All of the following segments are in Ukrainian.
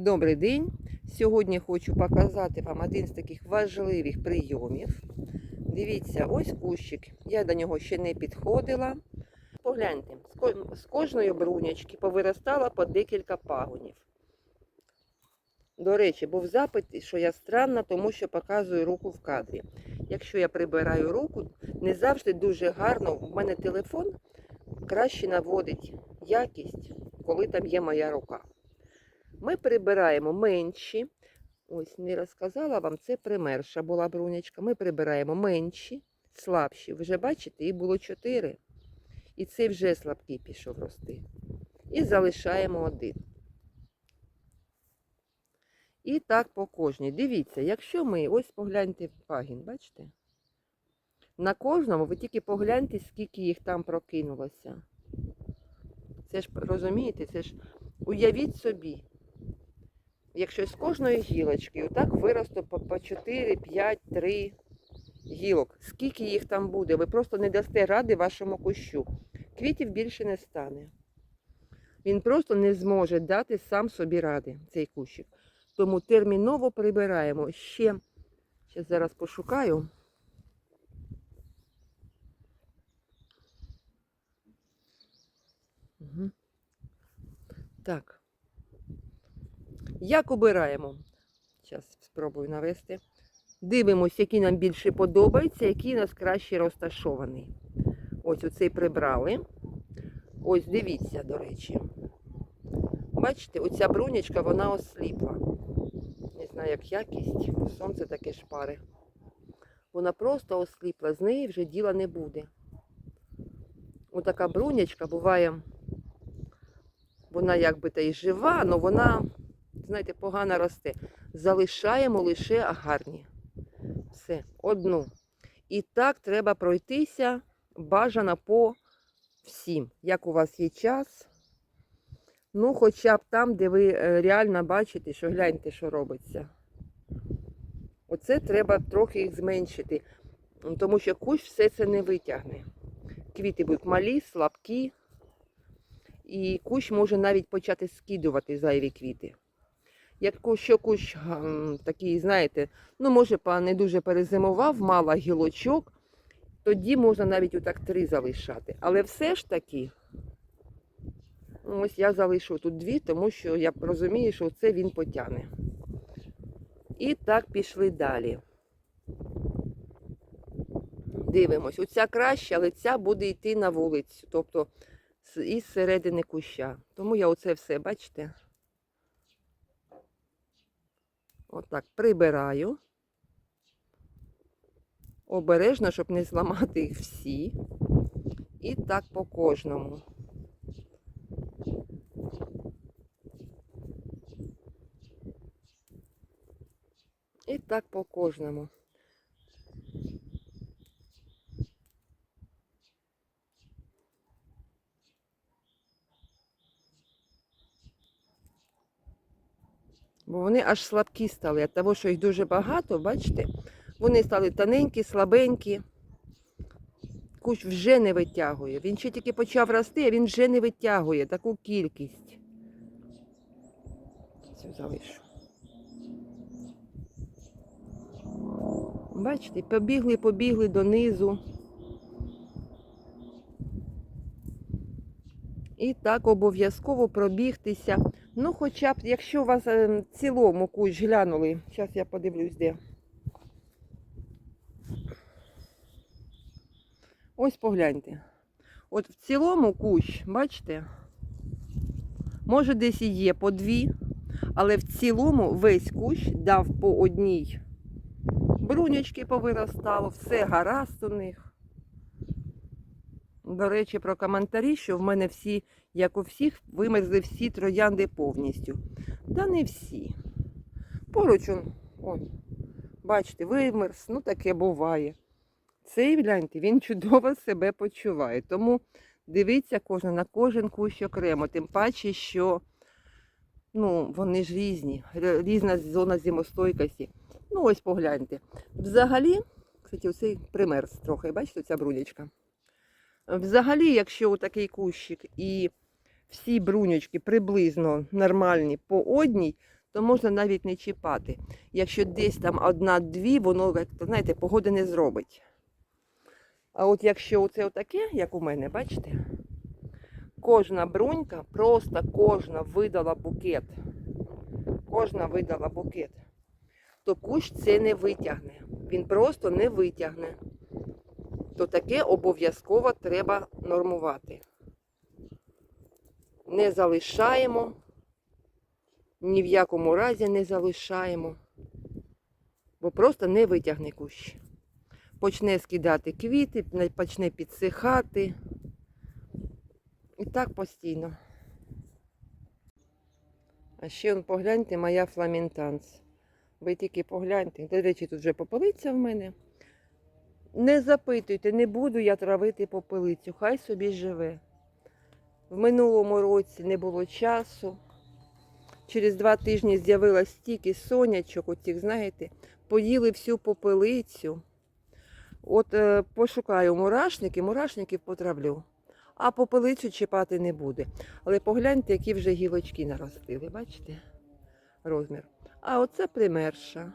Добрий день! Сьогодні хочу показати вам один з таких важливих прийомів. Дивіться, ось кущик. Я до нього ще не підходила. Погляньте, з кожної брунячки повиростало по декілька пагонів. До речі, був запит, що я странна, тому що показую руку в кадрі. Якщо я прибираю руку, не завжди дуже гарно. У мене телефон краще наводить якість, коли там є моя рука. Ми прибираємо менші. Ось не розказала вам, це примерша була брунячка. Ми прибираємо менші, слабші. Вже бачите, їх було чотири. І цей вже слабкий пішов рости. І залишаємо один. І так по кожній. Дивіться, якщо ми, ось погляньте пагін, бачите? На кожному ви тільки погляньте, скільки їх там прокинулося. Це ж розумієте, це ж уявіть собі, якщо з кожної гілочки отак виросте по, по 4, 5, 3 гілок. Скільки їх там буде? Ви просто не дасте ради вашому кущу. Квітів більше не стане. Він просто не зможе дати сам собі ради, цей кущик. Тому терміново прибираємо ще. Ще зараз пошукаю. Угу. Так. Як обираємо? Зараз спробую навести. Дивимось, який нам більше подобається, який нас краще розташований. Ось оцей прибрали. Ось дивіться, до речі. Бачите, оця брунячка, вона осліпла. Не знаю, як якість, сонце таке шпари. Вона просто осліпла, з неї вже діла не буде. Отака брунячка буває, вона якби та й жива, але вона, знаєте, погано росте. Залишаємо лише гарні. Все, одну. І так треба пройтися бажано по всім. Як у вас є час. Ну, хоча б там, де ви е, реально бачите, що гляньте, що робиться. Оце треба трохи їх зменшити, тому що кущ все це не витягне. Квіти будуть малі, слабкі, і кущ може навіть почати скидувати зайві квіти. Якщо кущ м, такий, знаєте, ну, може, не дуже перезимував, мало гілочок, тоді можна навіть отак три залишати. Але все ж таки, ось я залишу тут дві, тому що я розумію, що це він потягне. І так пішли далі. Дивимось, оця краще, але ця буде йти на вулицю, тобто із середини куща. Тому я оце все, бачите? Отак прибираю. Обережно, щоб не зламати їх всі. І так по кожному. І так по кожному. Бо вони аж слабкі стали. Від того, що їх дуже багато, бачите, вони стали тоненькі, слабенькі. Кущ вже не витягує. Він ще тільки почав рости, а він вже не витягує таку кількість. Цю залишу. Бачите, побігли, побігли донизу. Так обов'язково пробігтися. Ну, хоча б, якщо у вас е, в цілому кущ глянули, зараз я подивлюсь, де. Ось погляньте. От в цілому кущ, бачите, може десь і є по дві, але в цілому весь кущ дав по одній. Брунячки повиростало, все гаразд у них. До речі, про коментарі, що в мене всі, як у всіх, вимерзли всі троянди повністю. Та не всі. Поруч, он, он, бачите, вимерз, ну таке буває. Цей, гляньте, він чудово себе почуває. Тому дивіться кожен на кожен кущ окремо. Тим паче, що ну, вони ж різні, різна зона зимостойкості. Ну, ось погляньте. Взагалі, кстати, оцей примерз трохи, бачите, ця брунячка. Взагалі, якщо такий кущик і всі брунючки приблизно нормальні по одній, то можна навіть не чіпати. Якщо десь там одна-дві, воно, знаєте, погоди не зробить. А от якщо оце отаке, як у мене, бачите, кожна брунька, просто кожна видала букет. Кожна видала букет. То кущ це не витягне. Він просто не витягне. То таке обов'язково треба нормувати. Не залишаємо, ні в якому разі не залишаємо, бо просто не витягне кущ. Почне скидати квіти, почне підсихати. І так постійно. А ще погляньте, моя фламінтанс. Ви тільки погляньте. До речі, тут вже попелиця в мене. Не запитуйте, не буду я травити попелицю, хай собі живе. В минулому році не було часу. Через два тижні з'явилось стільки сонячок, оцих, знаєте, поїли всю попелицю. От е, пошукаю мурашники, мурашників потравлю, а попелицю чіпати не буде. Але погляньте, які вже гілочки наростили, бачите? Розмір. А оце примерша.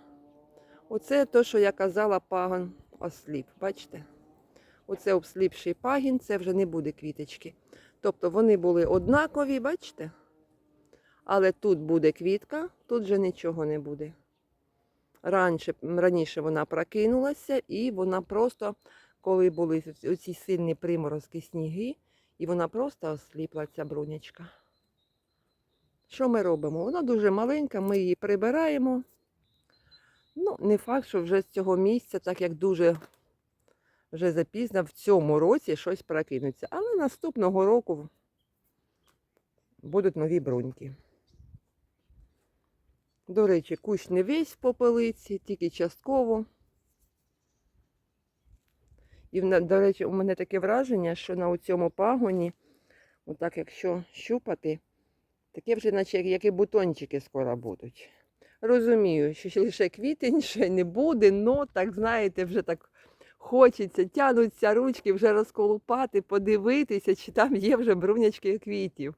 Оце те, що я казала, пагон осліп. Бачите? Оце обсліпший пагін, це вже не буде квіточки. Тобто вони були однакові, бачите? Але тут буде квітка, тут вже нічого не буде. Раніше, раніше вона прокинулася, і вона просто, коли були оці сильні приморозки сніги, і вона просто осліпла ця брунячка. Що ми робимо? Вона дуже маленька, ми її прибираємо. Ну, не факт, що вже з цього місця, так як дуже вже запізно в цьому році щось прокинеться. Але наступного року будуть нові бруньки. До речі, кущ не весь в попелиці, тільки частково. І, до речі, у мене таке враження, що на цьому пагоні, отак якщо щупати, таке вже, наче як- і бутончики скоро будуть. Розумію, що лише квітень ще не буде, но так знаєте, вже так хочеться, тянуться ручки вже розколупати, подивитися, чи там є вже брунячки квітів.